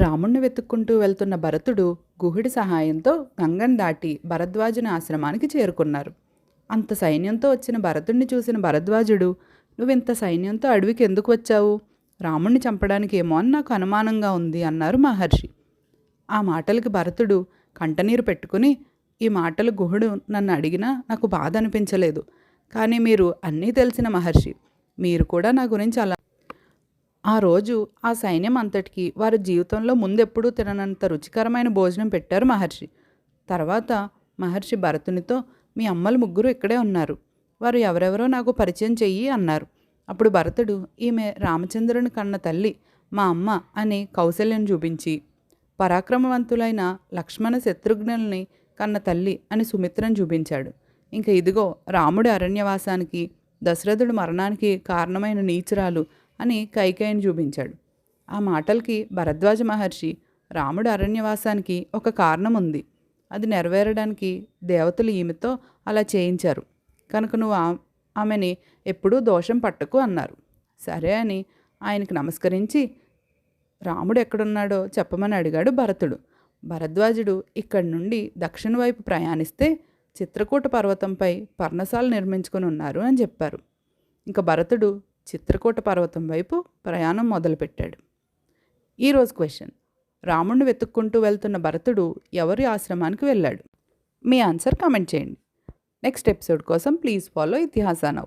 రాముణ్ణి వెతుక్కుంటూ వెళ్తున్న భరతుడు గుహుడి సహాయంతో గంగను దాటి భరద్వాజుని ఆశ్రమానికి చేరుకున్నారు. అంత సైన్యంతో వచ్చిన భరతుణ్ణి చూసిన భరద్వాజుడు నువ్వింత సైన్యంతో అడవికి ఎందుకు వచ్చావు? రాముణ్ణి చంపడానికి ఏమో అని నాకు అనుమానంగా ఉంది అన్నారు మహర్షి. ఆ మాటలకి భరతుడు కంటనీరు పెట్టుకుని ఈ మాటలు గుహుడు నన్ను అడిగినా నాకు బాధ అనిపించలేదు. కానీ మీరు అన్నీ తెలిసిన మహర్షి. మీరు కూడా నా గురించి అలా ఆ రోజు ఆ సైన్యం అంతటికి వారి జీవితంలో ముందెప్పుడూ తిననంత రుచికరమైన భోజనం పెట్టారు మహర్షి. తర్వాత మహర్షి భరతునితో మీ అమ్మలు ముగ్గురు ఇక్కడే ఉన్నారు. వారు ఎవరెవరో నాకు పరిచయం చెయ్యి అన్నారు. అప్పుడు భరతుడు ఈమె రామచంద్రుని కన్న తల్లి మా అమ్మ అని కౌశల్యం చూపించి పరాక్రమవంతులైన లక్ష్మణ శత్రుఘ్నుల్ని కన్న తల్లి అని సుమిత్రను చూపించాడు. ఇంకా ఇదిగో రాముడి అరణ్యవాసానికి దశరథుడు మరణానికి కారణమైన నీచురాలు అని కైకేయిని చూపించాడు. ఆ మాటలకి భరద్వాజ మహర్షి రాముడు అరణ్యవాసానికి ఒక కారణం ఉంది అది నెరవేరడానికి దేవతలు ఈమెతో అలా చేయించారు. కనుక నువ్వు ఆమెని ఎప్పుడూ దోషం పట్టకు అన్నారు. సరే అని ఆయనకు నమస్కరించి రాముడు ఎక్కడున్నాడో చెప్పమని అడిగాడు భరతుడు. భరద్వాజుడు ఇక్కడి నుండి దక్షిణ వైపు ప్రయాణిస్తే చిత్రకూట పర్వతంపై పర్ణశాల నిర్మించుకుని ఉన్నారు అని చెప్పారు. ఇంకా భరతుడు చిత్రకూట పర్వతం వైపు ప్రయాణం మొదలుపెట్టాడు. ఈరోజు క్వశ్చన్. రాముడిని వెతుక్కుంటూ వెళ్తున్న భరతుడు ఎవరి ఆశ్రమానికి వెళ్ళాడు? మీ ఆన్సర్ కామెంట్ చేయండి. నెక్స్ట్ ఎపిసోడ్ కోసం ప్లీజ్ ఫాలో ఇతిహాసానవ్.